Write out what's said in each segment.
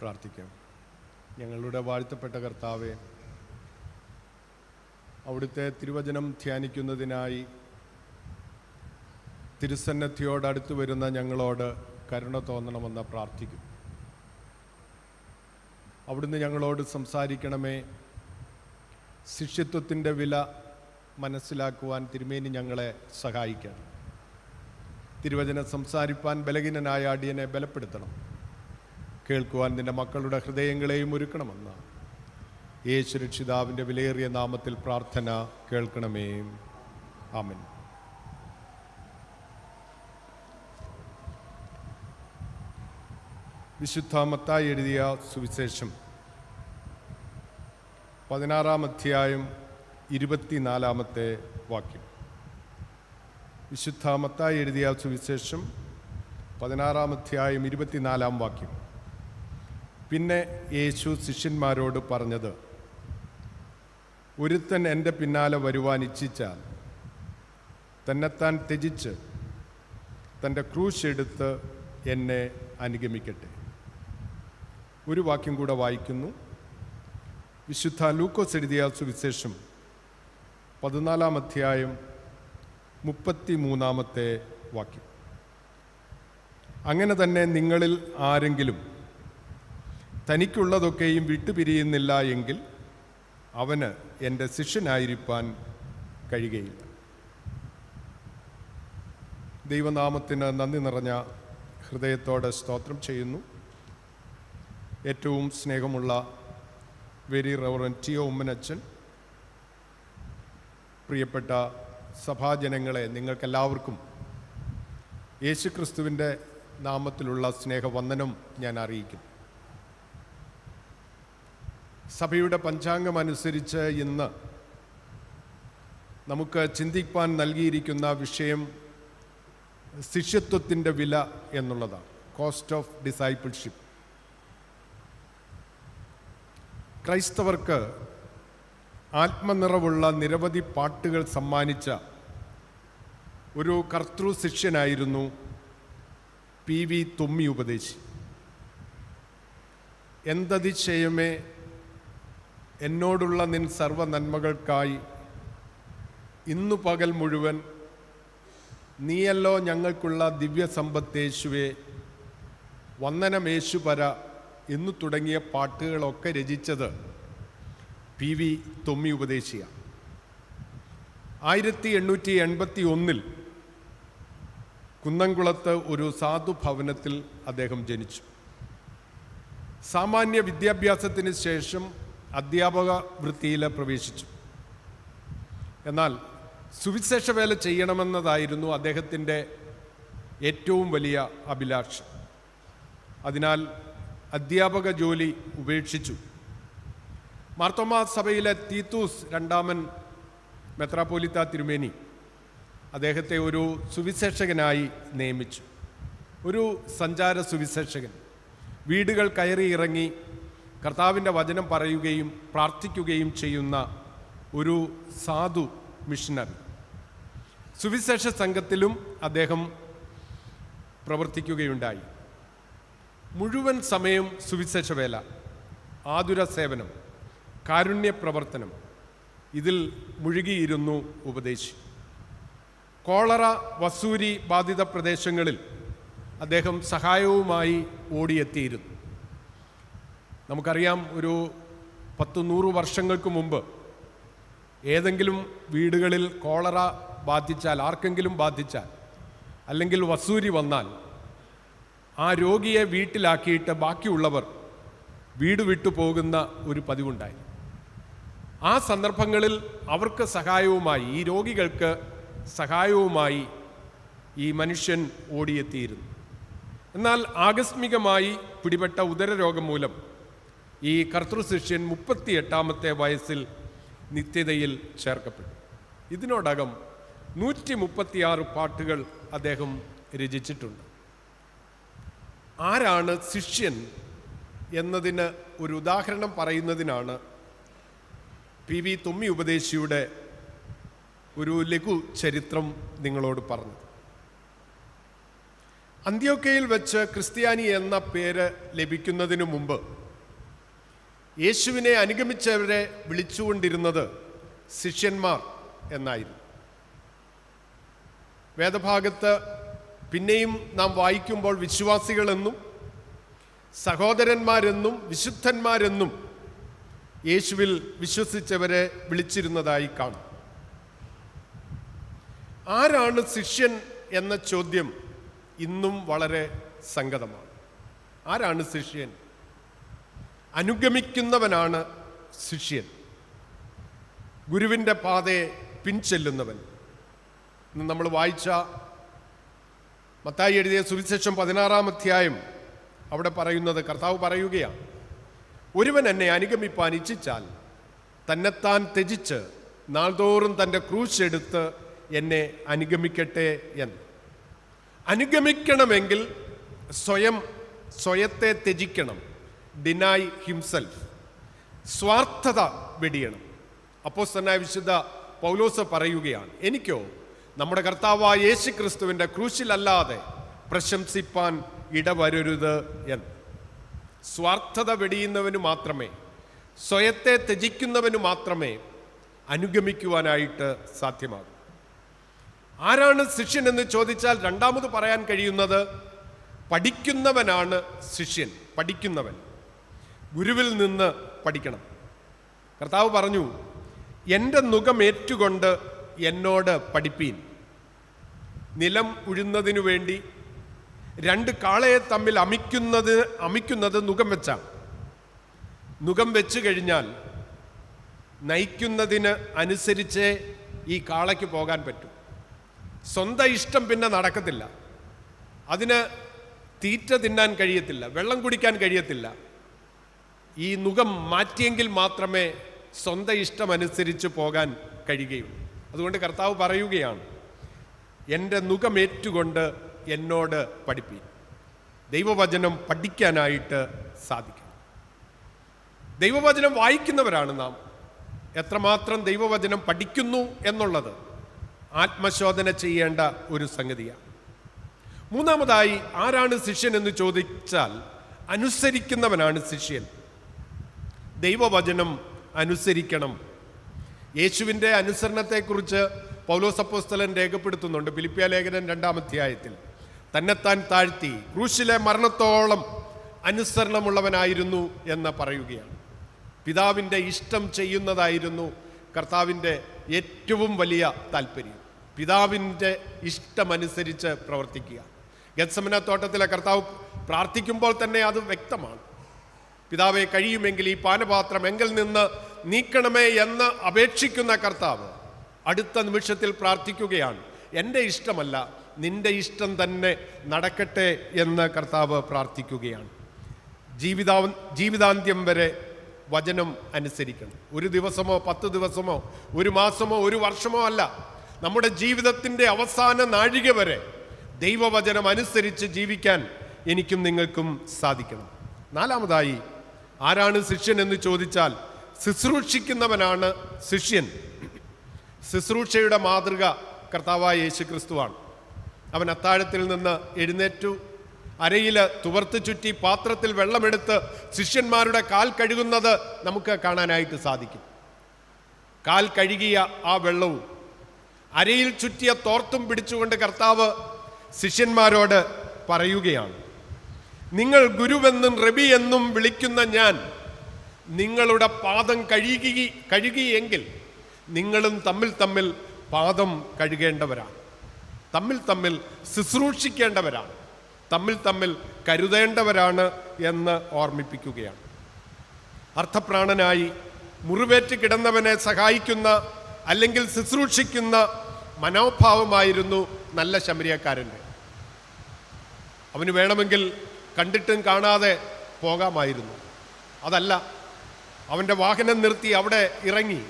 പ്രാർത്ഥിക്കാം. ഞങ്ങളുടെ വാഴ്ത്തപ്പെട്ട കർത്താവെ അവിടുത്തെ തിരുവചനം ധ്യാനിക്കുന്നതിനായി തിരുസന്നദ്ധിയോട് അടുത്തു വരുന്ന ഞങ്ങളോട് കരുണ തോന്നണമെന്ന് പ്രാർത്ഥിക്കും. അവിടുന്ന് ഞങ്ങളോട് സംസാരിക്കണമേ. ശിഷ്യത്വത്തിന്റെ വില മനസ്സിലാക്കുവാൻ തിരുമേനി ഞങ്ങളെ സഹായിക്കണം. തിരുവചനം സംസാരിപ്പാൻ ബലഹീനനായ അടിയനെ ബലപ്പെടുത്തണം. കേൾക്കുവാൻ നിന്റെ മക്കളുടെ ഹൃദയങ്ങളെയും ഒരുക്കണമെന്ന്. യേശു രക്ഷിതാവിന്റെ വിലയേറിയ നാമത്തിൽ പ്രാർത്ഥന കേൾക്കണമേ. ആമൻ. വിശുദ്ധ മത്തായി എഴുതിയ സുവിശേഷം പതിനാറാം അധ്യായം ഇരുപത്തിനാലാമത്തെ വാക്യം. വിശുദ്ധ മത്തായി എഴുതിയ സുവിശേഷം പതിനാറാം അധ്യായം ഇരുപത്തിനാലാം വാക്യം. പിന്നെ യേശു ശിഷ്യന്മാരോട് പറഞ്ഞത് ഒരുത്തൻ എന്റെ പിന്നാലെ വരുവാൻ ഇച്ഛിച്ചാൽ തന്നെത്താൻ ത്യജിച്ച് തന്റെ ക്രൂശ് എടുത്ത് എന്നെ അനുഗമിക്കട്ടെ. ഒരു വാക്യം കൂടെ വായിക്കുന്നു. വിശുദ്ധ ലൂക്കോസ് എഴുതിയ സുവിശേഷം പതിനാലാം അധ്യായം മുപ്പത്തി മൂന്നാമത്തെ വാക്യം. അങ്ങനെ തന്നെ നിങ്ങളിൽ ആരെങ്കിലും തനിക്കുള്ളതൊക്കെയും വിട്ടുപിരിയുന്നില്ല എങ്കിൽ അവന് എന്റെ ശിഷ്യനായിരിക്കാൻ കഴിയുകയില്ല. ദൈവനാമത്തിന് നന്ദി നിറഞ്ഞ ഹൃദയത്തോടെ സ്തോത്രം ചെയ്യുന്നു. ഏറ്റവും സ്നേഹമുള്ള വെരി റവറൻ ടി ഒ ഉമ്മനച്ചൻ പ്രിയപ്പെട്ട സഭാജനങ്ങളെ നിങ്ങൾക്കെല്ലാവർക്കും യേശുക്രിസ്തുവിന്റെ നാമത്തിലുള്ള സ്നേഹവന്ദനം ഞാൻ അറിയിക്കുന്നു. സഭയുടെ പഞ്ചാംഗം അനുസരിച്ച് ഇന്ന് നമുക്ക് ചിന്തിക്കാൻ നൽകിയിരിക്കുന്ന വിഷയം ശിഷ്യത്വത്തിന്റെ വില എന്നുള്ളതാണ്. കോസ്റ്റ് ഓഫ് ഡിസൈപ്പിൾഷിപ്പ് ക്രൈസ്തവർക്ക് ആത്മനിറവുള്ള നിരവധി പാട്ടുകൾ സമ്മാനിച്ച ഒരു കർത്തൃ ശിഷ്യനായിരുന്നു പി വി തുമ്മി ഉപദേശി എന്തതിശയമേ എന്നോടുള്ള നിൻ സർവ നന്മകൾക്കായി ഇന്നു പകൽ മുഴുവൻ നീയല്ലോ ഞങ്ങൾക്കുള്ള ദിവ്യസമ്പത്തേശുവെ വന്ദനമേശുപര എന്നു തുടങ്ങിയ പാട്ടുകളൊക്കെ രചിച്ചത് പി വി തൊമ്മി ഉപദേശിയ. ആയിരത്തി എണ്ണൂറ്റി എൺപത്തി ഒന്നിൽ കുന്നംകുളത്ത് ഒരു സാധുഭവനത്തിൽ അദ്ദേഹം ജനിച്ചു. സാമാന്യ വിദ്യാഭ്യാസത്തിന് ശേഷം അധ്യാപക വൃത്തിയിൽ പ്രവേശിച്ചു. എന്നാൽ സുവിശേഷ വേല ചെയ്യണമെന്നതായിരുന്നു അദ്ദേഹത്തിന്റെ ഏറ്റവും വലിയ അഭിലാഷം. അതിനാൽ അധ്യാപക ജോലി ഉപേക്ഷിച്ചു. മാർത്തോമാ സഭയിലെ തീത്തൂസ് രണ്ടാമൻ മെത്രാപ്പോലിത്ത തിരുമേനി അദ്ദേഹത്തെ ഒരു സുവിശേഷകനായി നിയമിച്ചു. ഒരു സഞ്ചാര സുവിശേഷകൻ. വീടുകൾ കയറി ഇറങ്ങി കർത്താവിന്റെ വചനം പറയുകയും പ്രാർത്ഥിക്കുകയും ചെയ്യുന്ന ഒരു സാധു മിഷണറി സുവിശേഷ സംഘത്തിലും അദ്ദേഹം പ്രവർത്തിക്കുകയുണ്ടായി. മുഴുവൻ സമയം സുവിശേഷ വേല ആതുര സേവനം കാരുണ്യ പ്രവർത്തനം. ഇതിൽ മുഴുകിയിരുന്നു ഉപദേശി. കോളറ വസൂരി ബാധിത പ്രദേശങ്ങളിൽ അദ്ദേഹം സഹായവുമായി ഓടിയെത്തിയിരുന്നു. നമുക്കറിയാം ഒരു പത്ത് നൂറ് വർഷങ്ങൾക്ക് മുമ്പ് ഏതെങ്കിലും വീടുകളിൽ കോളറ ബാധിച്ചാൽ ആർക്കെങ്കിലും ബാധിച്ചാൽ അല്ലെങ്കിൽ വസൂരി വന്നാൽ ആ രോഗിയെ വീട്ടിലാക്കിയിട്ട് ബാക്കിയുള്ളവർ വീട് വിട്ടു പോകുന്ന ഒരു പതിവുണ്ടായി. ആ സന്ദർഭങ്ങളിൽ അവർക്ക് സഹായവുമായി ഈ രോഗികൾക്ക് സഹായവുമായി ഈ മനുഷ്യൻ ഓടിയെത്തിയിരുന്നു. എന്നാൽ ആകസ്മികമായി പിടിപെട്ട ഉദരരോഗം മൂലം ഈ കർത്തൃശിഷ്യൻ മുപ്പത്തി എട്ടാമത്തെ വയസ്സിൽ നിത്യതയിൽ ചേർക്കപ്പെട്ടു. ഇതിനോടകം നൂറ്റി മുപ്പത്തിയാറ് പാട്ടുകൾ അദ്ദേഹം രചിച്ചിട്ടുണ്ട്. ആരാണ് ശിഷ്യൻ എന്നതിന് ഒരു ഉദാഹരണം പറയുന്നതിനാണ് പി വി തുമ്മി ഉപദേശിയുടെ ഒരു ലഘു ചരിത്രം നിങ്ങളോട് പറഞ്ഞത്. അന്ത്യോക്കയിൽ വെച്ച് ക്രിസ്ത്യാനി എന്ന പേര് ലഭിക്കുന്നതിനു മുമ്പ് യേശുവിനെ അനുഗമിച്ചവരെ വിളിച്ചുകൊണ്ടിരുന്നത് ശിഷ്യന്മാർ എന്നായിരുന്നു. വേദഭാഗത്ത് പിന്നെയും നാം വായിക്കുമ്പോൾ വിശ്വാസികളെന്നും സഹോദരന്മാരെന്നും വിശുദ്ധന്മാരെന്നും യേശുവിൽ വിശ്വസിച്ചവരെ വിളിച്ചിരുന്നതായി കാണും. ആരാണ് ശിഷ്യൻ എന്ന ചോദ്യം ഇന്നും വളരെ സംഗതമാണ് ആരാണ് ശിഷ്യൻ? അനുഗമിക്കുന്നവനാണ് ശിഷ്യൻ. ഗുരുവിന്റെ പാതയെ പിൻചെല്ലുന്നവൻ. നമ്മൾ വായിച്ച മത്തായി എഴുതിയ സുവിശേഷം പതിനാറാം അധ്യായം അവിടെ പറയുന്നത് കർത്താവ് പറയുകയാണ്. ഒരുവൻ എന്നെ അനുഗമിപ്പാൻ ഇച്ഛിച്ചാൽ തന്നെത്താൻ ത്യജിച്ച് നാൾതോറും തന്റെ ക്രൂശ് എടുത്ത് എന്നെ അനുഗമിക്കട്ടെ എന്ന്. അനുഗമിക്കണമെങ്കിൽ സ്വയം സ്വയത്തെ ത്യജിക്കണം. ഡിനായ് ഹിംസെൽഫ് സ്വാർത്ഥത വെടിയണം. അപ്പോസ്തനായ വിശുദ്ധ പൗലോസ് പറയുകയാണ് എനിക്കോ നമ്മുടെ കർത്താവായ യേശു ക്രിസ്തുവിന്റെ ക്രൂശിലല്ലാതെ പ്രശംസിപ്പാൻ ഇടവരരുത് എന്ന്. സ്വാർത്ഥത വെടിയുന്നവന് മാത്രമേ സ്വയത്തെ ത്യജിക്കുന്നവന് മാത്രമേ അനുഗമിക്കുവാനായിട്ട് സാധ്യമാകൂ. ആരാണ് ശിഷ്യൻ എന്ന് ചോദിച്ചാൽ രണ്ടാമത് പറയാൻ കഴിയുന്നത് പഠിക്കുന്നവനാണ് ശിഷ്യൻ പഠിക്കുന്നവൻ. ഗുരുവിൽ നിന്ന് പഠിക്കണം. കർത്താവ് പറഞ്ഞു എന്റെ നുഖം ഏറ്റുകൊണ്ട് എന്നോട് പഠിപ്പീൻ. നിലം ഉഴുന്നതിനു വേണ്ടി രണ്ട് കാളയെ തമ്മിൽ അമിക്കുന്നത് അമിക്കുന്നത് നുഖം വെച്ചാണ്. നുഖം വെച്ച് കഴിഞ്ഞാൽ നയിക്കുന്നതിന് അനുസരിച്ച് ഈ കാളയ്ക്ക് പോകാൻ പറ്റും. സ്വന്തം ഇഷ്ടം പിന്നെ നടക്കത്തില്ല. അതിന് തീറ്റ തിന്നാൻ കഴിയത്തില്ല വെള്ളം കുടിക്കാൻ കഴിയത്തില്ല. ഈ നുകം മാറ്റിയെങ്കിൽ മാത്രമേ സ്വന്തം ഇഷ്ടമനുസരിച്ച് പോകാൻ കഴിയുകയുള്ളൂ. അതുകൊണ്ട് കർത്താവ് പറയുകയാണ് എന്റെ നുകമേറ്റുകൊണ്ട് എന്നോട് പഠിപ്പി ദൈവവചനം പഠിക്കാനായിട്ട് സാധിക്കും. ദൈവവചനം വായിക്കുന്നവരാണ് നാം. എത്രമാത്രം ദൈവവചനം പഠിക്കുന്നു എന്നുള്ളത് ആത്മശോധന ചെയ്യേണ്ട ഒരു സംഗതിയാണ്. മൂന്നാമതായി ആരാണ് ശിഷ്യൻ എന്ന് ചോദിച്ചാൽ അനുസരിക്കുന്നവനാണ് ശിഷ്യൻ. ദൈവവചനം അനുസരിക്കണം. യേശുവിന്റെ അനുസരണത്തെക്കുറിച്ച് പൗലോസപ്പോസ്തലൻ രേഖപ്പെടുത്തുന്നുണ്ട്. ഫിലിപ്പിയ ലേഖനം രണ്ടാം അധ്യായത്തിൽ. തന്നെത്താൻ താഴ്ത്തി ക്രൂശിലെ മരണത്തോളം അനുസരണമുള്ളവനായിരുന്നു എന്ന് പറയുകയാണ്. പിതാവിന്റെ ഇഷ്ടം ചെയ്യുന്നതായിരുന്നു കർത്താവിന്റെ ഏറ്റവും വലിയ താല്പര്യം പിതാവിന്റെ ഇഷ്ടമനുസരിച്ച് പ്രവർത്തിക്കുക. ഗത്സമന തോട്ടത്തിലെ കർത്താവ് പ്രാർത്ഥിക്കുമ്പോൾ തന്നെ അത് വ്യക്തമാണ്. പിതാവെ കഴിയുമെങ്കിൽ ഈ പാനപാത്രം എങ്കിൽ നിന്ന് നീക്കണമേ എന്ന് അപേക്ഷിക്കുന്ന കർത്താവ് അടുത്ത നിമിഷത്തിൽ പ്രാർത്ഥിക്കുകയാണ്. എന്റെ ഇഷ്ടമല്ല നിന്റെ ഇഷ്ടം തന്നെ നടക്കട്ടെ എന്ന് കർത്താവ് പ്രാർത്ഥിക്കുകയാണ്. ജീവിതാ ജീവിതാന്ത്യം വരെ വചനം അനുസരിക്കണം. ഒരു ദിവസമോ പത്ത് ദിവസമോ ഒരു മാസമോ ഒരു വർഷമോ അല്ല. നമ്മുടെ ജീവിതത്തിന്റെ അവസാന നാഴിക വരെ ദൈവവചനം അനുസരിച്ച് ജീവിക്കാൻ എനിക്കും നിങ്ങൾക്കും സാധിക്കണം. നാലാമതായി ആരാണ് ശിഷ്യൻ എന്ന് ചോദിച്ചാൽ ശുശ്രൂഷിക്കുന്നവനാണ് ശിഷ്യൻ. ശുശ്രൂഷയുടെ മാതൃക കർത്താവായ യേശു ക്രിസ്തുവാണ് അവൻ അത്താഴത്തിൽ നിന്ന് എഴുന്നേറ്റു അരയിൽ തുവർത്ത് ചുറ്റി പാത്രത്തിൽ വെള്ളമെടുത്ത് ശിഷ്യന്മാരുടെ കാൽ കഴുകുന്നത് നമുക്ക് കാണാനായിട്ട് സാധിക്കും. കാൽ കഴുകിയ ആ വെള്ളവും അരയിൽ ചുറ്റിയ തോർത്തും പിടിച്ചുകൊണ്ട് കർത്താവ് ശിഷ്യന്മാരോട് പറയുകയാണ്. നിങ്ങൾ ഗുരുവെന്നും റബി എന്നും വിളിക്കുന്ന ഞാൻ നിങ്ങളുടെ പാദം കഴുകി കഴുകിയെങ്കിൽ നിങ്ങളും തമ്മിൽ തമ്മിൽ പാദം കഴുകേണ്ടവരാണ്. തമ്മിൽ തമ്മിൽ ശുശ്രൂഷിക്കേണ്ടവരാണ്. തമ്മിൽ തമ്മിൽ കരുതേണ്ടവരാണ് എന്ന് ഓർമ്മിപ്പിക്കുകയാണ്. അർത്ഥപ്രാണനായി മുറിവേറ്റ് കിടന്നവനെ സഹായിക്കുന്ന അല്ലെങ്കിൽ ശുശ്രൂഷിക്കുന്ന മനോഭാവമായിരുന്നു നല്ല ശമരിയക്കാരന്റെ. അവന് വേണമെങ്കിൽ കണ്ടിട്ടും കാണാതെ പോകാമായിരുന്നു. അതല്ല അവന്റെ വാഹനം നിർത്തി അവിടെ ഇറങ്ങി.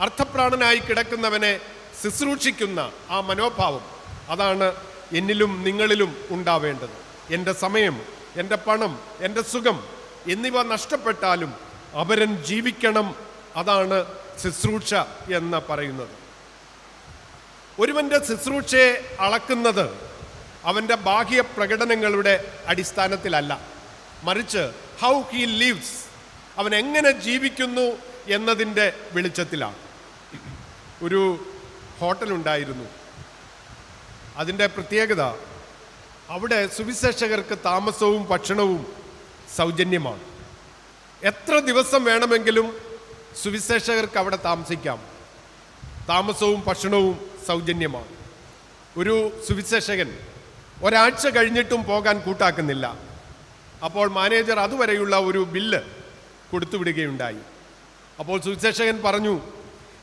അർത്ഥപ്രാണനായി കിടക്കുന്നവനെ ശുശ്രൂഷിക്കുന്ന ആ മനോഭാവം അതാണ് എന്നിലും നിങ്ങളിലും ഉണ്ടാവേണ്ടത്. എന്റെ സമയം എന്റെ പണം എന്റെ സുഖം എന്നിവ നഷ്ടപ്പെട്ടാലും അവരൻ ജീവിക്കണം അതാണ് ശുശ്രൂഷ എന്ന് പറയുന്നത്. ഒരുവന്റെ ശുശ്രൂഷയെ അളക്കുന്നത് അവന്റെ ബാഹ്യ പ്രകടനങ്ങളുടെ അടിസ്ഥാനത്തിലല്ല. മറിച്ച് ഹൗ ഹി ലിവ്സ് അവൻ എങ്ങനെ ജീവിക്കുന്നു എന്നതിന്റെ വെളിച്ചത്തിലാണ്. ഒരു ഹോട്ടലുണ്ടായിരുന്നു അതിന്റെ പ്രത്യേകത അവിടെ സുവിശേഷകർക്ക് താമസവും ഭക്ഷണവും സൗജന്യമാണ്. എത്ര ദിവസം വേണമെങ്കിലും സുവിശേഷകർക്ക് അവിടെ താമസിക്കാം. താമസവും ഭക്ഷണവും സൗജന്യമാണ്. ഒരു സുവിശേഷകൻ ഒരാഴ്ച കഴിഞ്ഞിട്ടും പോകാൻ കൂട്ടാക്കുന്നില്ല. അപ്പോൾ മാനേജർ അതുവരെയുള്ള ഒരു ബില്ല് കൊടുത്തുവിടുകയുണ്ടായി. അപ്പോൾ സുവിശേഷകൻ പറഞ്ഞു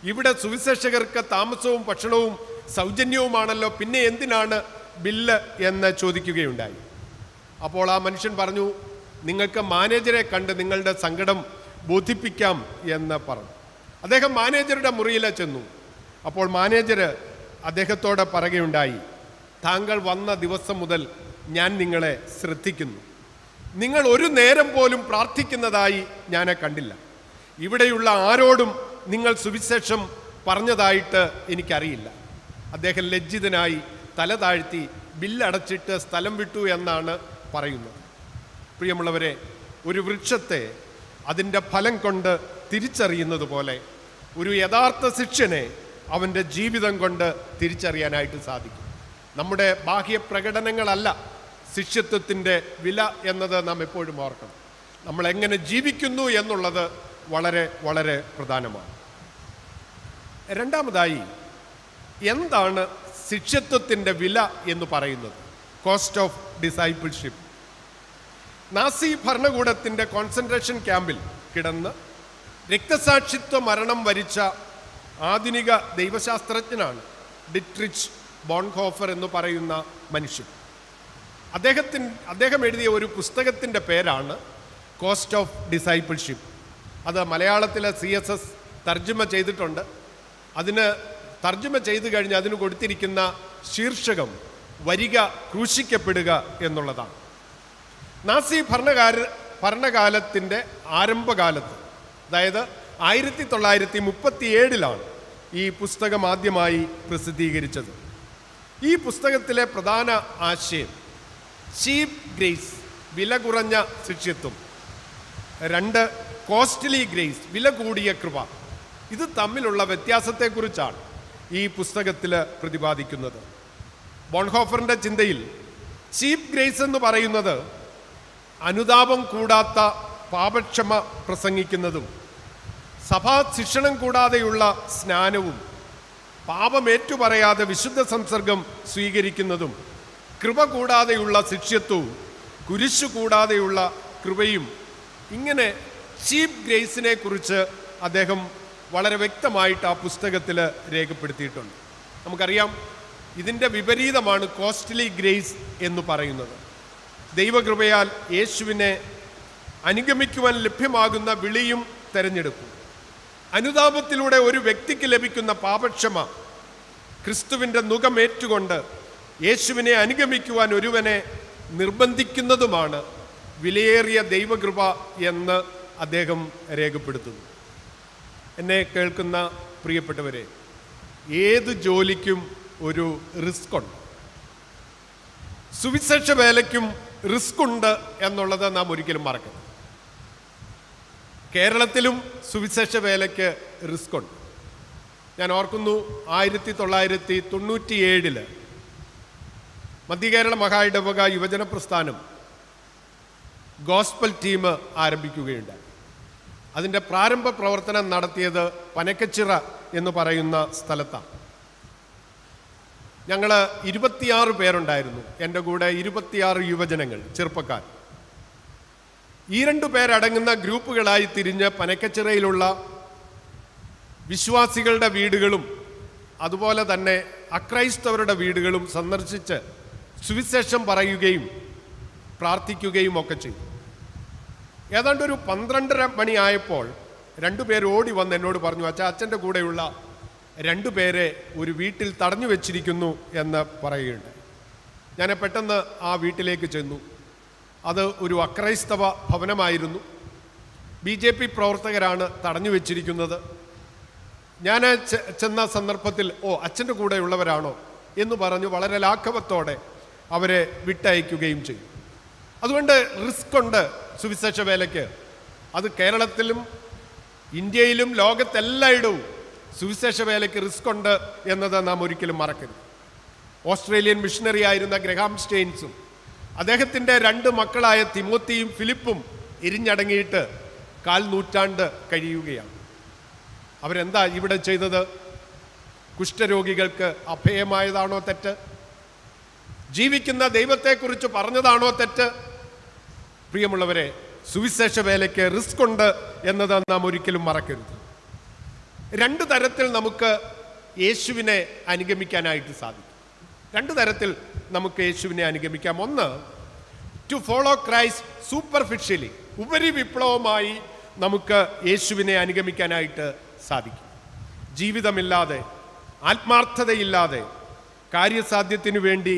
ഇവിടെ സുവിശേഷകർക്ക് താമസവും ഭക്ഷണവും സൗജന്യവുമാണല്ലോ പിന്നെ എന്തിനാണ് ബില്ല് എന്ന് ചോദിക്കുകയുണ്ടായി. അപ്പോൾ ആ മനുഷ്യൻ പറഞ്ഞു നിങ്ങൾക്ക് മാനേജരെ കണ്ട് നിങ്ങളുടെ സങ്കടം ബോധിപ്പിക്കാം എന്ന് പറഞ്ഞു. അദ്ദേഹം മാനേജറുടെ മുറിയിൽ ചെന്നു. അപ്പോൾ മാനേജർ അദ്ദേഹത്തോട് പറയുകയുണ്ടായി താങ്കൾ വന്ന ദിവസം മുതൽ ഞാൻ നിങ്ങളെ ശ്രദ്ധിക്കുന്നു. നിങ്ങൾ ഒരു നേരം പോലും പ്രാർത്ഥിക്കുന്നതായി ഞാൻ കണ്ടില്ല. ഇവിടെയുള്ള ആരോടും നിങ്ങൾ സുവിശേഷം പറഞ്ഞതായിട്ട് എനിക്കറിയില്ല. അദ്ദേഹം ലജ്ജിതനായി തല താഴ്ത്തി ബില്ലടച്ചിട്ട് സ്ഥലം വിട്ടു എന്നാണ് പറയുന്നത്. പ്രിയമുള്ളവരെ ഒരു വൃക്ഷത്തെ അതിന്റെ ഫലം കൊണ്ട് തിരിച്ചറിയുന്നത് പോലെ ഒരു യഥാർത്ഥ ശിഷ്യനെ അവന്റെ ജീവിതം കൊണ്ട് തിരിച്ചറിയാനായിട്ട് സാധിക്കും. നമ്മുടെ ബാഹ്യ പ്രകടനങ്ങളല്ല ശിഷ്യത്വത്തിന്റെ വില എന്നത് നാം എപ്പോഴും ഓർക്കണം. നമ്മൾ എങ്ങനെ ജീവിക്കുന്നു എന്നുള്ളത് വളരെ വളരെ പ്രധാനമാണ്. രണ്ടാമതായി എന്താണ് ശിഷ്യത്വത്തിന്റെ വില എന്ന് പറയുന്നത്? കോസ്റ്റ് ഓഫ് ഡിസൈപ്പിൾഷിപ്പ് നാസി ഭരണകൂടത്തിന്റെ കോൺസെൻട്രേഷൻ ക്യാമ്പിൽ കിടന്ന് രക്തസാക്ഷിത്വ മരണം വരിച്ച ആധുനിക ദൈവശാസ്ത്രജ്ഞനാണ് ഡിട്രിച്ച് ബോൺഹോഫർ എന്ന് പറയുന്ന മനുഷ്യൻ. അദ്ദേഹത്തിന് അദ്ദേഹം എഴുതിയ ഒരു പുസ്തകത്തിന്റെ പേരാണ് കോസ്റ്റ് ഓഫ് ഡിസൈപ്പിൾഷിപ്പ് അത് മലയാളത്തിലെ സി എസ് എസ് തർജമ ചെയ്തിട്ടുണ്ട്. അതിന് തർജമ ചെയ്തു കഴിഞ്ഞ് അതിന് കൊടുത്തിരിക്കുന്ന ശീർഷകം വരിക ക്രൂശിക്കപ്പെടുക എന്നുള്ളതാണ്. നാസി ഭരണകാല ഭരണകാലത്തിന്റെ ആരംഭകാലത്ത് അതായത് ആയിരത്തി തൊള്ളായിരത്തി മുപ്പത്തിയേഴിലാണ് ഈ പുസ്തകം ആദ്യമായി പ്രസിദ്ധീകരിച്ചത്. ഈ പുസ്തകത്തിലെ പ്രധാന ആശയം ചീപ്പ് ഗ്രേസ് വില കുറഞ്ഞ ശിഷ്യത്വം. രണ്ട് കോസ്റ്റ്ലി ഗ്രേസ് വില കൂടിയ കൃപ. ഇത് തമ്മിലുള്ള വ്യത്യാസത്തെക്കുറിച്ചാണ് ഈ പുസ്തകത്തിൽ പ്രതിപാദിക്കുന്നത്. ബോൺഹോഫറിന്റെ ചിന്തയിൽ ചീപ്പ് ഗ്രേസ് എന്ന് പറയുന്നത് അനുതാപം കൂടാത്ത പാപക്ഷമ പ്രസംഗിക്കുന്നതും സഭാ ശിക്ഷണം കൂടാതെയുള്ള സ്നാനവും പാപമേറ്റു പറയാതെ വിശുദ്ധ സംസർഗം സ്വീകരിക്കുന്നതും കൃപ കൂടാതെയുള്ള ശിഷ്യത്വവും കുരിശു കൂടാതെയുള്ള കൃപയും ഇങ്ങനെ ചീപ്പ് ഗ്രേസിനെ കുറിച്ച് അദ്ദേഹം വളരെ വ്യക്തമായിട്ട് ആ പുസ്തകത്തിൽ രേഖപ്പെടുത്തിയിട്ടുണ്ട്. നമുക്കറിയാം ഇതിന്റെ വിപരീതമാണ് കോസ്റ്റ്ലി ഗ്രേസ് എന്ന് പറയുന്നത്. ദൈവകൃപയാൽ യേശുവിനെ അനുഗമിക്കുവാൻ ലഭ്യമാകുന്ന വിളിയും തെരഞ്ഞെടുക്കും. അനുതാപത്തിലൂടെ ഒരു വ്യക്തിക്ക് ലഭിക്കുന്ന പാപക്ഷമ ക്രിസ്തുവിന്റെ നുഖമേറ്റുകൊണ്ട് യേശുവിനെ അനുഗമിക്കുവാൻ ഒരുവനെ നിർബന്ധിക്കുന്നതുമാണ് വിലയേറിയ ദൈവകൃപ എന്ന് അദ്ദേഹം രേഖപ്പെടുത്തുന്നു. എന്നെ കേൾക്കുന്ന പ്രിയപ്പെട്ടവരെ ഏത് ജോലിക്കും ഒരു റിസ്ക് ഉണ്ട് സുവിശേഷ വേലയ്ക്കും റിസ്ക് ഉണ്ട് എന്നുള്ളത് നാം ഒരിക്കലും മറക്കരുത്. കേരളത്തിലും സുവിശേഷ വേലയ്ക്ക് റിസ്ക് ഉണ്ട് ഞാൻ ഓർക്കുന്നു ആയിരത്തി തൊള്ളായിരത്തി തൊണ്ണൂറ്റിയേഴിൽ മധ്യകേരള മഹായിടവക യുവജന പ്രസ്ഥാനം ഗോസ്പൽ ടീം ആരംഭിക്കുകയുണ്ടായി. അതിന്റെ പ്രാരംഭ പ്രവർത്തനം നടത്തിയത് പനക്കച്ചിറ എന്ന് പറയുന്ന സ്ഥലത്താണ്. ഞങ്ങൾ ഇരുപത്തിയാറ് പേരുണ്ടായിരുന്നു. എന്റെ കൂടെ ഇരുപത്തിയാറ് യുവജനങ്ങൾ ചെറുപ്പക്കാർ ഈ രണ്ടു പേരടങ്ങുന്ന ഗ്രൂപ്പുകളായി തിരിഞ്ഞ് പനക്കച്ചിറയിലുള്ള വിശ്വാസികളുടെ വീടുകളും അതുപോലെ തന്നെ അക്രൈസ്തവരുടെ വീടുകളും സന്ദർശിച്ച് സുവിശേഷം പറയുകയും പ്രാർത്ഥിക്കുകയും ഒക്കെ ചെയ്തു. ഏതാണ്ട് ഒരു പന്ത്രണ്ടര മണിയായപ്പോൾ രണ്ടുപേർ ഓടി വന്ന് എന്നോട് പറഞ്ഞു അച്ഛാ അച്ഛന്റെ കൂടെയുള്ള രണ്ടു പേരെ ഒരു വീട്ടിൽ തടഞ്ഞു വെച്ചിരിക്കുന്നു എന്ന് പറയുകയുണ്ട് ഞാൻ പെട്ടെന്ന് ആ വീട്ടിലേക്ക് ചെന്നു. അത് ഒരു അക്രൈസ്തവ ഭവനമായിരുന്നു. ബി ജെ പി പ്രവർത്തകരാണ് തടഞ്ഞു വെച്ചിരിക്കുന്നത്. ഞാൻ ചെന്ന സന്ദർഭത്തിൽ ഓ അച്ഛന്റെ കൂടെയുള്ളവരാണോ? എന്ന് പറഞ്ഞു വളരെ ലാഘവത്തോടെ അവരെ വിട്ടയക്കുകയും ചെയ്യും അതുകൊണ്ട് റിസ്ക് ഉണ്ട് സുവിശേഷ വേലയ്ക്ക്. അത് കേരളത്തിലും ഇന്ത്യയിലും ലോകത്തെല്ലായിടവും സുവിശേഷ വേലയ്ക്ക് റിസ്ക് ഉണ്ട് എന്നത് നാം ഒരിക്കലും മറക്കരുത്. ഓസ്ട്രേലിയൻ മിഷണറി ആയിരുന്ന ഗ്രഹാം സ്റ്റെയിൻസും അദ്ദേഹത്തിന്റെ രണ്ട് മക്കളായ തിമോത്തിയും ഫിലിപ്പും ഇരിഞ്ഞടങ്ങിയിട്ട് കാൽ നൂറ്റാണ്ട് കഴിയുകയാണ്. അവരെന്താ ഇവിടെ ചെയ്തത്? കുഷ്ഠരോഗികൾക്ക് അഭയമായതാണോ തെറ്റ്? ജീവിക്കുന്ന ദൈവത്തെക്കുറിച്ച് പറഞ്ഞതാണോ തെറ്റ്? പ്രിയമുള്ളവരെ സുവിശേഷ വേലയ്ക്ക് റിസ്ക് ഉണ്ട് എന്നത് നാം ഒരിക്കലും മറക്കരുത്. രണ്ട് തരത്തിൽ നമുക്ക് യേശുവിനെ അനുഗമിക്കാനായിട്ട് സാധിക്കും. രണ്ട് തരത്തിൽ നമുക്ക് യേശുവിനെ അനുഗമിക്കാം. ഒന്ന് ടു ഫോളോ ക്രൈസ്റ്റ് സൂപ്പർഫിഷ്യലി ഉപരി വിപ്ലവമായി നമുക്ക് യേശുവിനെ അനുഗമിക്കാനായിട്ട് സാധിക്കും. ജീവിതമില്ലാതെ ആത്മാർത്ഥതയില്ലാതെ കാര്യസാധ്യത്തിനു വേണ്ടി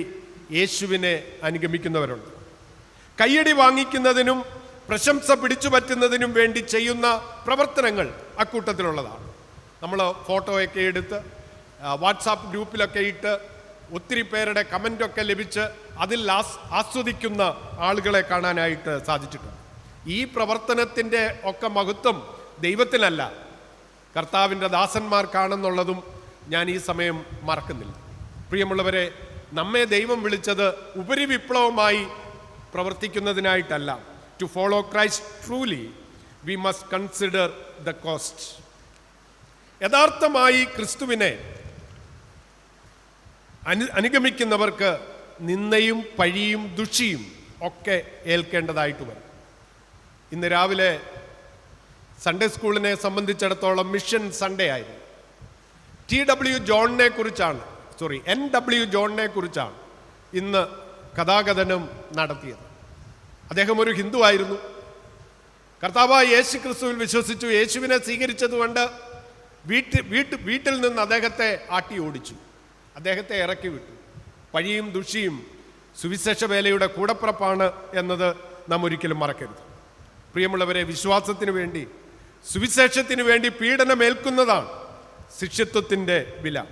യേശുവിനെ അനുഗമിക്കുന്നവരുണ്ട്. കയ്യടി വാങ്ങിക്കുന്നതിനും പ്രശംസ പിടിച്ചു പറ്റുന്നതിനും വേണ്ടി ചെയ്യുന്ന പ്രവർത്തനങ്ങൾ അക്കൂട്ടത്തിലുള്ളതാണ്. നമ്മൾ ഫോട്ടോയൊക്കെ എടുത്ത് വാട്സാപ്പ് ഗ്രൂപ്പിലൊക്കെ ഇട്ട് ഒത്തിരി പേരുടെ കമന്റൊക്കെ ലഭിച്ച് അതിൽ ആസ് ആസ്വദിക്കുന്ന ആളുകളെ കാണാനായിട്ട് സാധിച്ചിട്ടുണ്ട്. ഈ പ്രവർത്തനത്തിന്റെ ഒക്കെ മഹത്വം ദൈവത്തിനല്ല. കർത്താവിന്റെ ദാസന്മാർക്കാണെന്നുള്ളതും ഞാൻ ഈ സമയം മറക്കുന്നില്ല. പ്രിയമുള്ളവരെ നമ്മെ ദൈവം വിളിച്ചത് ഉപരി വിപ്ലവമായി പ്രവർത്തിക്കുന്നതിനായിട്ടല്ല. To follow Christ truly we must consider the cost യഥാർത്ഥമായി ക്രിസ്തുവിനെ അനു അനുഗമിക്കുന്നവർക്ക് നിന്നയും പഴിയും ദുഷിയും ഒക്കെ ഏൽക്കേണ്ടതായിട്ട് വരും. ഇന്ന് രാവിലെ സൺഡേ സ്കൂളിനെ സംബന്ധിച്ചിടത്തോളം മിഷൻ സൺഡേ ആയിരുന്നു. ടി ഡബ്ല്യു ജോണിനെ കുറിച്ചാണ് സോറി എൻ ഡബ്ല്യു ജോണിനെ കുറിച്ചാണ് ഇന്ന് കഥാകഥനം നടത്തിയത്. അദ്ദേഹം ഒരു ഹിന്ദു ആയിരുന്നു. കർത്താവ് യേശു ക്രിസ്തുവിൽ വിശ്വസിച്ചു യേശുവിനെ സ്വീകരിച്ചതുകൊണ്ട് വീട്ടിൽ വീട്ടിൽ വീട്ടിൽ നിന്ന് അദ്ദേഹത്തെ ആട്ടി ഓടിച്ചു. അദ്ദേഹത്തെ ഇറക്കി വിട്ടു. പഴിയും ദുഷിയും സുവിശേഷ വേലയുടെ കൂടപ്പുറപ്പാണ് എന്നത് നാം ഒരിക്കലും മറക്കരുത്. പ്രിയമുള്ളവരെ വിശ്വാസത്തിന് വേണ്ടി സുവിശേഷത്തിന് വേണ്ടി പീഡനമേൽക്കുന്നതാണ് ശിഷ്യത്വത്തിന്റെ വില.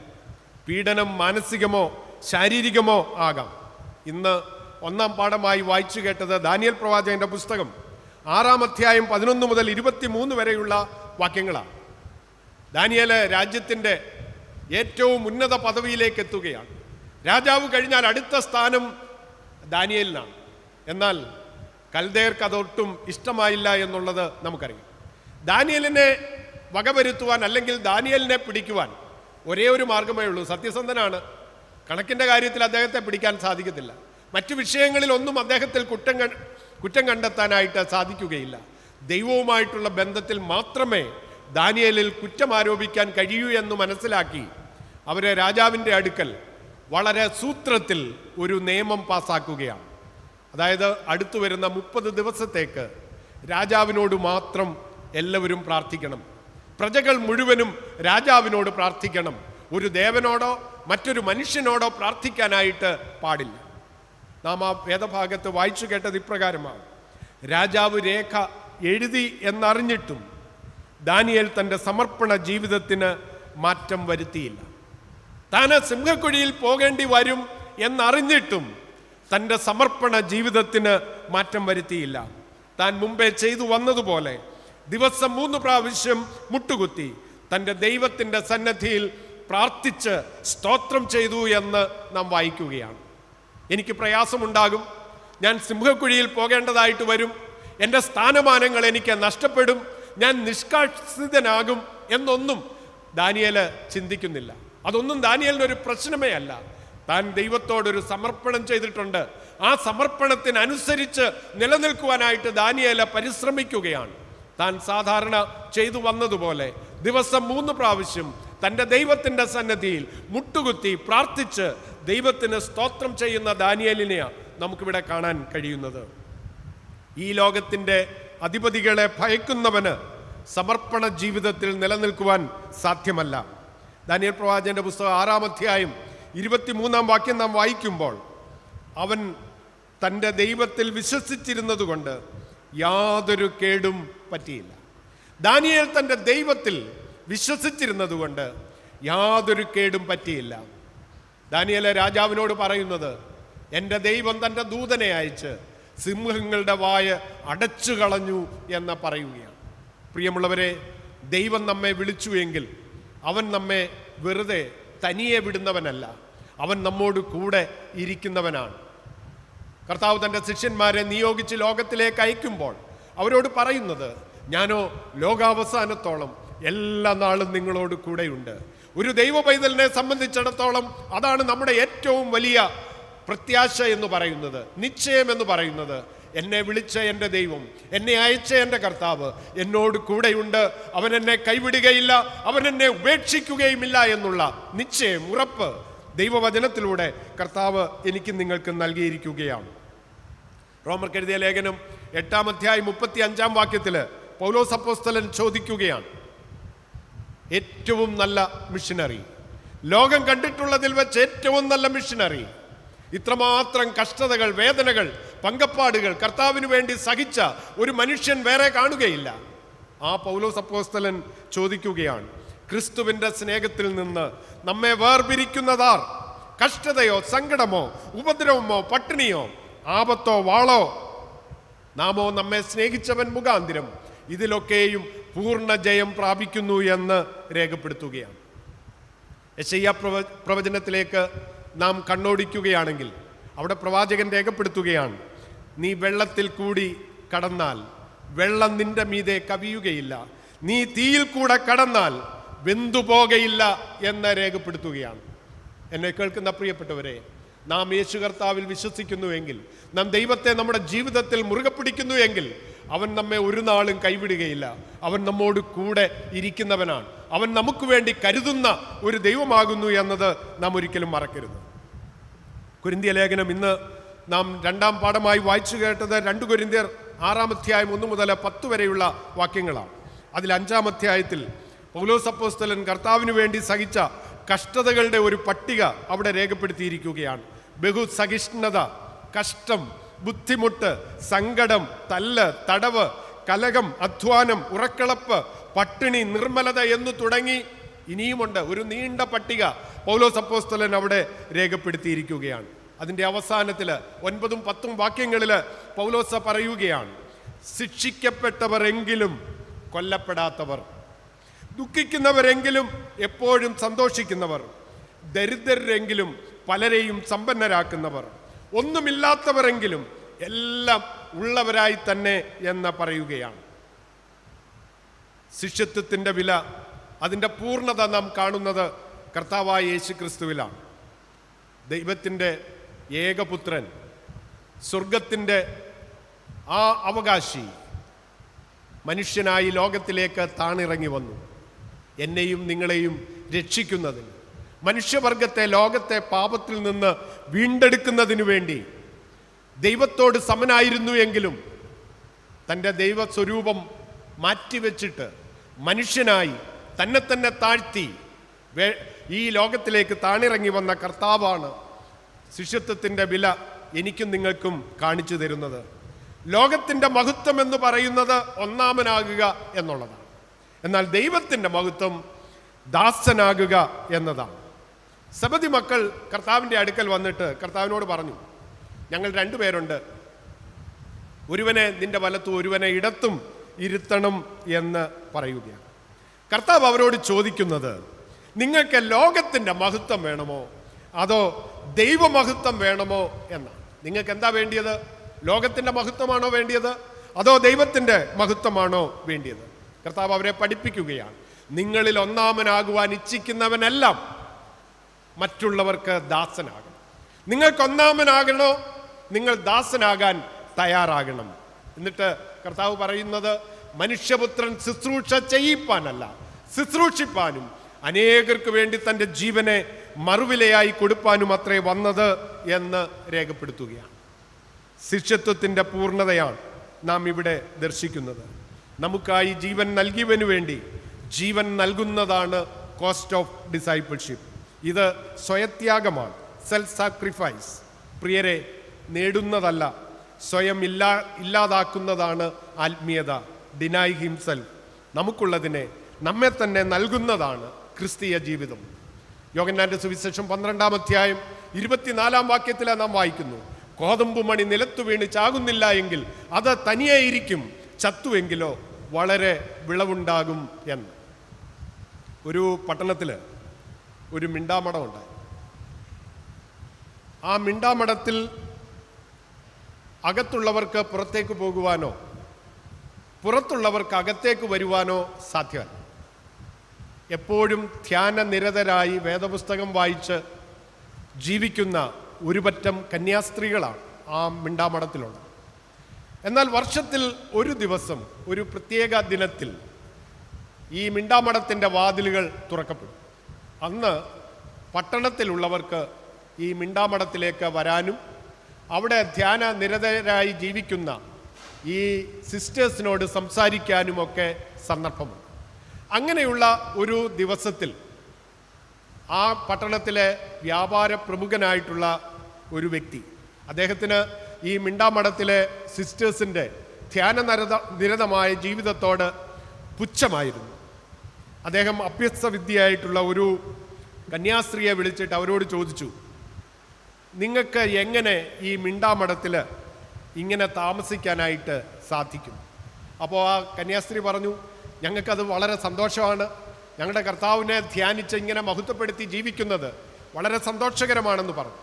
പീഡനം മാനസികമോ ശാരീരികമോ ആകാം. ഇന്ന് ഒന്നാം പാഠമായി വായിച്ചു കേട്ടത് ദാനിയൽ പ്രവാചകന്റെ പുസ്തകം. ആറാം അധ്യായം പതിനൊന്ന് മുതൽ ഇരുപത്തി മൂന്ന് വരെയുള്ള വാക്യങ്ങളാണ്. ദാനിയൽ രാജ്യത്തിന്റെ ഏറ്റവും ഉന്നത പദവിയിലേക്ക് എത്തുകയാണ്. രാജാവ് കഴിഞ്ഞാൽ അടുത്ത സ്ഥാനം ദാനിയലിനാണ്. എന്നാൽ കൽദേർക്ക് അതൊട്ടും ഇഷ്ടമായില്ല എന്നുള്ളത് നമുക്കറിയാം. ദാനിയലിനെ വകവരുത്തുവാൻ അല്ലെങ്കിൽ ദാനിയലിനെ പിടിക്കുവാൻ ഒരേ ഒരു മാർഗമേ ഉള്ളൂ. സത്യസന്ധനാണ്. കണക്കിന്റെ കാര്യത്തിൽ അദ്ദേഹത്തെ പിടിക്കാൻ സാധിക്കത്തില്ല. മറ്റു വിഷയങ്ങളിൽ ഒന്നും അദ്ദേഹത്തിൽ കുറ്റം കുറ്റം കണ്ടെത്താനായിട്ട് സാധിക്കുകയില്ല. ദൈവവുമായിട്ടുള്ള ബന്ധത്തിൽ മാത്രമേ ദാനിയലിൽ കുറ്റം ആരോപിക്കാൻ കഴിയൂ എന്ന് മനസ്സിലാക്കി അവരെ രാജാവിന്റെ അടുക്കൽ വളരെ സൂത്രത്തിൽ ഒരു നിയമം പാസാക്കുകയാണ്. അതായത് അടുത്തു വരുന്ന മുപ്പത് ദിവസത്തേക്ക് രാജാവിനോട് മാത്രം എല്ലാവരും പ്രാർത്ഥിക്കണം. പ്രജകൾ മുഴുവനും രാജാവിനോട് പ്രാർത്ഥിക്കണം. ഒരു ദേവനോടോ മറ്റൊരു മനുഷ്യനോടോ പ്രാർത്ഥിക്കാനായിട്ട് പാടില്ല. നാം ആ വേദഭാഗത്ത് വായിച്ചു കേട്ടത് ഇപ്രകാരമാണ്. രാജാവ് രേഖ എഴുതി എന്നറിഞ്ഞിട്ടും ദാനിയേൽ തന്റെ സമർപ്പണ ജീവിതത്തിന് മാറ്റം വരുത്തിയില്ല. താൻ സിംഹക്കുഴിയിൽ പോകേണ്ടി വരും എന്നറിഞ്ഞിട്ടും തന്റെ സമർപ്പണ ജീവിതത്തിന് മാറ്റം വരുത്തിയില്ല. താൻ മുമ്പേ ചെയ്തു വന്നതുപോലെ ദിവസം മൂന്ന് പ്രാവശ്യം മുട്ടുകുത്തി തന്റെ ദൈവത്തിന്റെ സന്നദ്ധിയിൽ പ്രാർത്ഥിച്ച് സ്തോത്രം ചെയ്തു എന്ന് നാം വായിക്കുകയാണ്. എനിക്ക് പ്രയാസമുണ്ടാകും. ഞാൻ സിംഹക്കുഴിയിൽ പോകേണ്ടതായിട്ട് വരും. എന്റെ സ്ഥാനമാനങ്ങൾ എനിക്ക് നഷ്ടപ്പെടും. ഞാൻ നിഷ്കാസിതനാകും എന്നൊന്നും ദാനിയേൽ ചിന്തിക്കുന്നില്ല. അതൊന്നും ദാനിയേലിന് ഒരു പ്രശ്നമേ അല്ല. താൻ ദൈവത്തോടൊരു സമർപ്പണം ചെയ്തിട്ടുണ്ട്. ആ സമർപ്പണത്തിനനുസരിച്ച് നിലനിൽക്കുവാനായിട്ട് ദാനിയേല പരിശ്രമിക്കുകയാണ്. താൻ സാധാരണ ചെയ്തു വന്നതുപോലെ ദിവസം മൂന്ന് പ്രാവശ്യം തന്റെ ദൈവത്തിന്റെ സന്നദ്ധിയിൽ മുട്ടുകുത്തി പ്രാർത്ഥിച്ച് ദൈവത്തിന് സ്തോത്രം ചെയ്യുന്ന ദാനിയലിനെയാണ് നമുക്കിവിടെ കാണാൻ കഴിയുന്നത്. ഈ ലോകത്തിന്റെ അധിപതികളെ ഭയക്കുന്നവന് സമർപ്പണ ജീവിതത്തിൽ നിലനിൽക്കുവാൻ സാധ്യമല്ല. ദാനിയൽ പ്രവാചന്റെ പുസ്തകം ആറാം അധ്യായം ഇരുപത്തിമൂന്നാം വാക്യം നാം വായിക്കുമ്പോൾ അവൻ തന്റെ ദൈവത്തിൽ വിശ്വസിച്ചിരുന്നതുകൊണ്ട് യാതൊരു കേടും പറ്റിയില്ല. ദാനിയേൽ തന്റെ ദൈവത്തിൽ വിശ്വസിച്ചിരുന്നതുകൊണ്ട് യാതൊരു കേടും പറ്റിയില്ല. ദാനിയലെ രാജാവിനോട് പറയുന്നത് എന്റെ ദൈവം തന്റെ ദൂതനെ അയച്ച് സിംഹങ്ങളുടെ വായ അടച്ചു കളഞ്ഞു എന്ന് പറയുകയാണ്. പ്രിയമുള്ളവരെ ദൈവം നമ്മെ വിളിച്ചു എങ്കിൽ അവൻ നമ്മെ വെറുതെ തനിയെ വിടുന്നവനല്ല. അവൻ നമ്മോട് കൂടെ ഇരിക്കുന്നവനാണ്. കർത്താവ് തന്റെ ശിഷ്യന്മാരെ നിയോഗിച്ച് ലോകത്തിലേക്ക് അയക്കുമ്പോൾ അവരോട് പറയുന്നത് ഞാനോ ലോകാവസാനത്തോളം എല്ലാ നാളും നിങ്ങളോട് കൂടെയുണ്ട്. ഒരു ദൈവ പൈതലിനെ സംബന്ധിച്ചിടത്തോളം അതാണ് നമ്മുടെ ഏറ്റവും വലിയ പ്രത്യാശ എന്ന് പറയുന്നത് നിശ്ചയം എന്ന് പറയുന്നത് എന്നെ വിളിച്ച എന്റെ ദൈവം എന്നെ അയച്ച എന്റെ കർത്താവ് എന്നോട് കൂടെയുണ്ട്. അവൻ എന്നെ കൈവിടുകയില്ല അവൻ എന്നെ ഉപേക്ഷിക്കുകയുമില്ല എന്നുള്ള നിശ്ചയം ഉറപ്പ് ദൈവവചനത്തിലൂടെ കർത്താവ് എനിക്ക് നിങ്ങൾക്ക് നൽകിയിരിക്കുകയാണ്. റോമർ എഴുതിയ ലേഖനം എട്ടാം അധ്യായം മുപ്പത്തി അഞ്ചാം വാക്യത്തിൽ പൗലോസ് അപ്പോസ്തലൻ ചോദിക്കുകയാണ് ഏറ്റവും നല്ല മിഷനറി ലോകം കണ്ടിട്ടുള്ളതിൽ വെച്ച് ഏറ്റവും നല്ല മിഷനറി ഇത്രമാത്രം കഷ്ടതകൾ വേദനകൾ പങ്കപ്പാടുകൾ കർത്താവിന് വേണ്ടി സഹിച്ച ഒരു മനുഷ്യൻ വേറെ കാണുകയില്ല. ആ പൗലോസ് അപ്പോസ്തലൻ ചോദിക്കുകയാണ് ക്രിസ്തുവിന്റെ സ്നേഹത്തിൽ നിന്ന് നമ്മെ വേർപിരിക്കുന്നതാർ കഷ്ടതയോ സങ്കടമോ ഉപദ്രവമോ പട്ടിണിയോ ആപത്തോ വാളോ? നാമോ നമ്മെ സ്നേഹിച്ചവൻ മുഖാന്തിരം ഇതിലൊക്കെയും പൂർണ ജയം പ്രാപിക്കുന്നു എന്ന് രേഖപ്പെടുത്തുകയാണ്. യശയ്യ പ്രവ പ്രവചനത്തിലേക്ക് നാം കണ്ണോടിക്കുകയാണെങ്കിൽ അവിടെ പ്രവാചകൻ രേഖപ്പെടുത്തുകയാണ് നീ വെള്ളത്തിൽ കൂടി കടന്നാൽ വെള്ളം നിന്റെ മീതെ കവിയുകയില്ല. നീ തീയിൽ കൂടെ കടന്നാൽ വെന്തുപോകയില്ല എന്ന് രേഖപ്പെടുത്തുകയാണ്. എന്നെ കേൾക്കുന്ന പ്രിയപ്പെട്ടവരെ നാം യേശു കർത്താവിൽ വിശ്വസിക്കുന്നുവെങ്കിൽ നാം ദൈവത്തെ നമ്മുടെ ജീവിതത്തിൽ മുറുകെ പിടിക്കുന്നുവെങ്കിൽ അവൻ നമ്മെ ഒരു നാളും കൈവിടുകയില്ല. അവൻ നമ്മോട് കൂടെ ഇരിക്കുന്നവനാണ്. അവൻ നമുക്ക് വേണ്ടി കരുതുന്ന ഒരു ദൈവമാകുന്നു എന്നത് നാം ഒരിക്കലും മറക്കരുത്. കുരിന്തിയ ലേഖനം ഇന്ന് നാം രണ്ടാം പാഠമായി വായിച്ചു കേട്ടത് രണ്ട് കുരിന്തിയർ ആറാം അധ്യായം ഒന്ന് മുതൽ പത്ത് വരെയുള്ള വാക്യങ്ങളാണ്. അതിൽ അഞ്ചാം അധ്യായത്തിൽ പൗലോസ് അപ്പോസ്തലൻ കർത്താവിന് വേണ്ടി സഹിച്ച കഷ്ടതകളുടെ ഒരു പട്ടിക അവിടെ രേഖപ്പെടുത്തിയിരിക്കുകയാണ്. ബഹുസഹിഷ്ണുത കഷ്ടം ബുദ്ധിമുട്ട് സങ്കടം തല്ല് തടവ് കലകം അധ്വാനം ഉറക്കളപ്പ് പട്ടിണി നിർമ്മലത എന്നു തുടങ്ങി ഇനിയുമുണ്ട് ഒരു നീണ്ട പട്ടിക പൗലോസ് അപ്പോസ്തലൻ അവിടെ രേഖപ്പെടുത്തിയിരിക്കുകയാണ്. അതിന്റെ അവസാനത്തിൽ ഒൻപതും പത്തും വാക്യങ്ങളിൽ പൗലോസ പറയുകയാണ് ശിക്ഷിക്കപ്പെട്ടവരെങ്കിലും കൊല്ലപ്പെടാത്തവർ ദുഃഖിക്കുന്നവരെങ്കിലും എപ്പോഴും സന്തോഷിക്കുന്നവർ ദരിദ്രരെങ്കിലും പലരെയും സമ്പന്നരാക്കുന്നവർ ഒന്നുമില്ലാത്തവരെങ്കിലും എല്ലാം ഉള്ളവരായി തന്നെ എന്ന് പറയുകയാണ്. ശിഷ്യത്വത്തിന്റെ വില അതിന്റെ പൂർണത നാം കാണുന്നത് കർത്താവായ യേശു ക്രിസ്തുവിലാണ് ദൈവത്തിന്റെ ഏകപുത്രൻ സ്വർഗത്തിന്റെ ആ അവകാശി മനുഷ്യനായി ലോകത്തിലേക്ക് താണിറങ്ങി വന്നു എന്നെയും നിങ്ങളെയും രക്ഷിക്കുന്നതിന് മനുഷ്യവർഗത്തെ ലോകത്തെ പാപത്തിൽ നിന്ന് വീണ്ടെടുക്കുന്നതിനു വേണ്ടി ദൈവത്തോട് സമനായിരുന്നു എങ്കിലും തന്റെ ദൈവസ്വരൂപം മാറ്റിവെച്ചിട്ട് മനുഷ്യനായി തന്നെ തന്നെ താഴ്ത്തി ഈ ലോകത്തിലേക്ക് താണിറങ്ങി വന്ന കർത്താവാണ് ശിഷ്യത്വത്തിന്റെ വില എനിക്കും നിങ്ങൾക്കും കാണിച്ചു തരുന്നത്. ലോകത്തിന്റെ മഹത്വം എന്ന് പറയുന്നത് ഒന്നാമനാകുക എന്നുള്ളതാണ്. എന്നാൽ ദൈവത്തിന്റെ മഹത്വം ദാസനാകുക എന്നതാണ്. സബതി മക്കൾ കർത്താവിന്റെ അടുക്കൽ വന്നിട്ട് കർത്താവിനോട് പറഞ്ഞു ഞങ്ങൾ രണ്ടുപേരുണ്ട്. ഒരുവനെ നിന്റെ വലത്തും ഒരുവനെ ഇടത്തും ഇരുത്തണം എന്ന് പറയുകയാണ്. കർത്താവ് അവരോട് ചോദിക്കുന്നത് നിങ്ങൾക്ക് ലോകത്തിന്റെ മഹത്വം വേണമോ? അതോ ദൈവമഹത്വം വേണമോ എന്നാണ് നിങ്ങൾക്ക് എന്താ വേണ്ടിയത്? ലോകത്തിന്റെ മഹത്വമാണോ വേണ്ടിയത്? അതോ ദൈവത്തിന്റെ മഹത്വമാണോ വേണ്ടിയത്? കർത്താവ് അവരെ പഠിപ്പിക്കുകയാണ്. നിങ്ങളിൽ ഒന്നാമനാകുവാൻ ഇച്ഛിക്കുന്നവനെല്ലാം മറ്റുള്ളവർക്ക് ദാസനാകണം. നിങ്ങൾക്ക് ഒന്നാമനാകണോ? നിങ്ങൾ ദാസനാകാൻ തയ്യാറാകണം. എന്നിട്ട് കർത്താവ് പറയുന്നത് മനുഷ്യപുത്രൻ ശുശ്രൂഷ ചെയ്യിപ്പാനല്ല ശുശ്രൂഷിപ്പാനും അനേകർക്ക് വേണ്ടി തന്റെ ജീവനെ മറുവിലയായി കൊടുപ്പാനും അത്രേ വന്നത് എന്ന് രേഖപ്പെടുത്തുകയാണ്. ശിഷ്യത്വത്തിന്റെ പൂർണതയാണ് നാം ഇവിടെ ദർശിക്കുന്നത്. നമുക്കായി ജീവൻ നൽകിയവന് വേണ്ടി ജീവൻ നൽകുന്നതാണ് കോസ്റ്റ് ഓഫ് ഡിസൈപ്പിൾഷിപ്പ് ഇത് സ്വയത്യാഗമാണ് സെൽഫ് സാക്രിഫൈസ് പ്രിയരെ നേടുന്നതല്ല സ്വയം ഇല്ലാ ഇല്ലാതാക്കുന്നതാണ് ആത്മീയത ഡിനായ് ഹിംസൽ നമുക്കുള്ളതിനെ നമ്മെ തന്നെ നൽകുന്നതാണ് ക്രിസ്തീയ ജീവിതം. യോഗന്നാന്റെ സുവിശേഷം പന്ത്രണ്ടാം അധ്യായം ഇരുപത്തിനാലാം വാക്യത്തിലാണ് നാം വായിക്കുന്നു. കോതമ്പ് മണി നിലത്തു വീണ് ചാകുന്നില്ല എങ്കിൽ അത് തനിയെ ഇരിക്കും ചത്തുവെങ്കിലോ വളരെ വിളവുണ്ടാകും എന്ന്. ഒരു പട്ടണത്തിൽ ഒരു മിണ്ടാമടമുണ്ടായി ആ മിണ്ടാമടത്തിൽ അകത്തുള്ളവർക്ക് പുറത്തേക്ക് പോകുവാനോ പുറത്തുള്ളവർക്ക് അകത്തേക്ക് വരുവാനോ സാധ്യമല്ല. എപ്പോഴും ധ്യാന നിരതരായി വേദപുസ്തകം വായിച്ച് ജീവിക്കുന്ന ഒരുപറ്റം കന്യാസ്ത്രീകളാണ് ആ മിണ്ടാമടത്തിലുള്ളത് എന്നാൽ വർഷത്തിൽ ഒരു ദിവസം ഒരു പ്രത്യേക ദിനത്തിൽ ഈ മിണ്ടാമടത്തിന്റെ വാതിലുകൾ തുറക്കപ്പെടും. അന്ന് പട്ടണത്തിലുള്ളവർക്ക് ഈ മിണ്ടാമഠത്തിലേക്ക് വരാനും അവിടെ ധ്യാന നിരതരായി ജീവിക്കുന്ന ഈ സിസ്റ്റേഴ്സിനോട് സംസാരിക്കാനുമൊക്കെ സന്ദർഭമുണ്ട്. അങ്ങനെയുള്ള ഒരു ദിവസത്തിൽ ആ പട്ടണത്തിലെ വ്യാപാര പ്രമുഖനായിട്ടുള്ള ഒരു വ്യക്തി അദ്ദേഹത്തിന് ഈ മിണ്ടാമഠത്തിലെ സിസ്റ്റേഴ്സിന്റെ ധ്യാന നിരത നിരതമായ ജീവിതത്തോട് പുച്ഛമായിരുന്നു. അദ്ദേഹം അഭ്യസ്ത വിദ്യയായിട്ടുള്ള ഒരു കന്യാസ്ത്രീയെ വിളിച്ചിട്ട് അവരോട് ചോദിച്ചു നിങ്ങൾക്ക് എങ്ങനെ ഈ മിണ്ടാമഠത്തിൽ ഇങ്ങനെ താമസിക്കാനായിട്ട് സാധിക്കും? അപ്പോൾ ആ കന്യാസ്ത്രീ പറഞ്ഞു ഞങ്ങൾക്കത് വളരെ സന്തോഷമാണ്. ഞങ്ങളുടെ കർത്താവിനെ ധ്യാനിച്ച് ഇങ്ങനെ മഹത്വപ്പെടുത്തി ജീവിക്കുന്നത് വളരെ സന്തോഷകരമാണെന്ന് പറഞ്ഞു.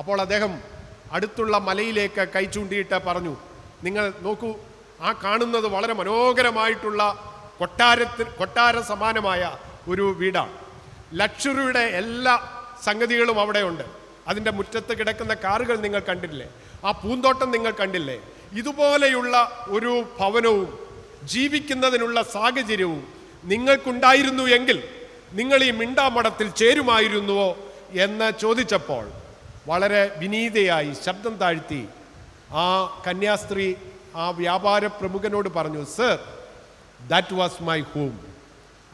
അപ്പോൾ അദ്ദേഹം അടുത്തുള്ള മലയിലേക്ക് കൈ ചൂണ്ടിയിട്ട് പറഞ്ഞു നിങ്ങൾ നോക്കൂ ആ കാണുന്നത് വളരെ മനോഹരമായിട്ടുള്ള കൊട്ടാരത്തിൽ കൊട്ടാര സമാനമായ ഒരു വീടാണ്. ലക്ഷറിയുടെ എല്ലാ സംഗതികളും അവിടെ ഉണ്ട് അതിന്റെ മുറ്റത്ത് കിടക്കുന്ന കാറുകൾ നിങ്ങൾ കണ്ടില്ലേ? ആ പൂന്തോട്ടം നിങ്ങൾ കണ്ടില്ലേ? ഇതുപോലെയുള്ള ഒരു ഭവനവും ജീവിക്കുന്നതിനുള്ള സാഹചര്യവും നിങ്ങൾക്കുണ്ടായിരുന്നു എങ്കിൽ നിങ്ങൾ ഈ മിണ്ടാമടത്തിൽ ചേരുമായിരുന്നുവോ എന്ന് ചോദിച്ചപ്പോൾ വളരെ വിനീതയായി ശബ്ദം താഴ്ത്തി ആ കന്യാസ്ത്രീ ആ വ്യാപാര പ്രമുഖനോട് പറഞ്ഞു sir that was my home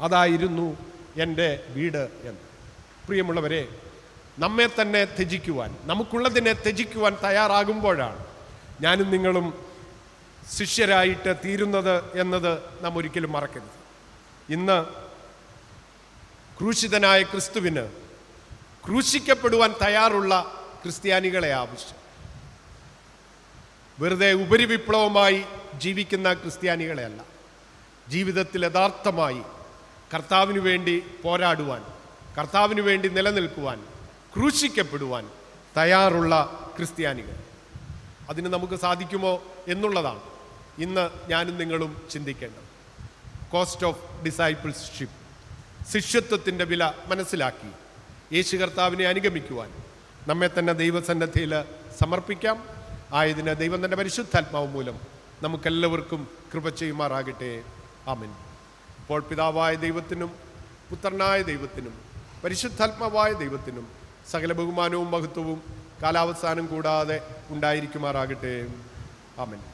അതായിരുന്നു എന്റെ വീട് എന്ന്. പ്രിയമുള്ളവരെ നമ്മെ തന്നെ ത്യജിക്കുവാൻ നമുക്കുള്ളതിനെ ത്യജിക്കുവാൻ തയ്യാറാകുമ്പോഴാണ് ഞാനും നിങ്ങളും ശിഷ്യരായിട്ട് തീരുന്നത് എന്നത് നാം ഒരിക്കലും മറക്കരുത്. ഇന്ന് ക്രൂശിതനായ ക്രിസ്തുവിന് ക്രൂശിക്കപ്പെടുവാൻ തയ്യാറുള്ള ക്രിസ്ത്യാനികളെ ആവശ്യം. വെറുതെ ഉപരിവിപ്ലവമായി ജീവിക്കുന്ന ക്രിസ്ത്യാനികളെ അല്ല ജീവിതത്തിൽ യഥാർത്ഥമായി കർത്താവിന് വേണ്ടി പോരാടുവാൻ കർത്താവിന് വേണ്ടി നിലനിൽക്കുവാൻ ക്രൂശിക്കപ്പെടുവാൻ തയ്യാറുള്ള ക്രിസ്ത്യാനികൾ. അതിന് നമുക്ക് സാധിക്കുമോ എന്നുള്ളതാണ് ഇന്ന് ഞാനും നിങ്ങളും ചിന്തിക്കേണ്ടത്. കോസ്റ്റ് ഓഫ് ഡിസൈപ്പിൾഷിപ്പ് ശിഷ്യത്വത്തിന്റെ വില മനസ്സിലാക്കി യേശു കർത്താവിനെ അനുഗമിക്കുവാൻ നമ്മെ തന്നെ ദൈവസന്നദ്ധയിൽ സമർപ്പിക്കാം. ആയതിന് ദൈവം തന്നെ പരിശുദ്ധാത്മാവ് മൂലം നമുക്കെല്ലാവർക്കും കൃപ ചെയ്യുമാറാകട്ടെ. ആമൻ. ഇപ്പോൾ പിതാവായ ദൈവത്തിനും പുത്രനായ ദൈവത്തിനും പരിശുദ്ധാത്മാവായ ദൈവത്തിനും സകല ബഹുമാനവും മഹത്വവും കാലാവസാനം കൂടാതെ ഉണ്ടായിരിക്കുമാറാകട്ടെ. ആമൻ.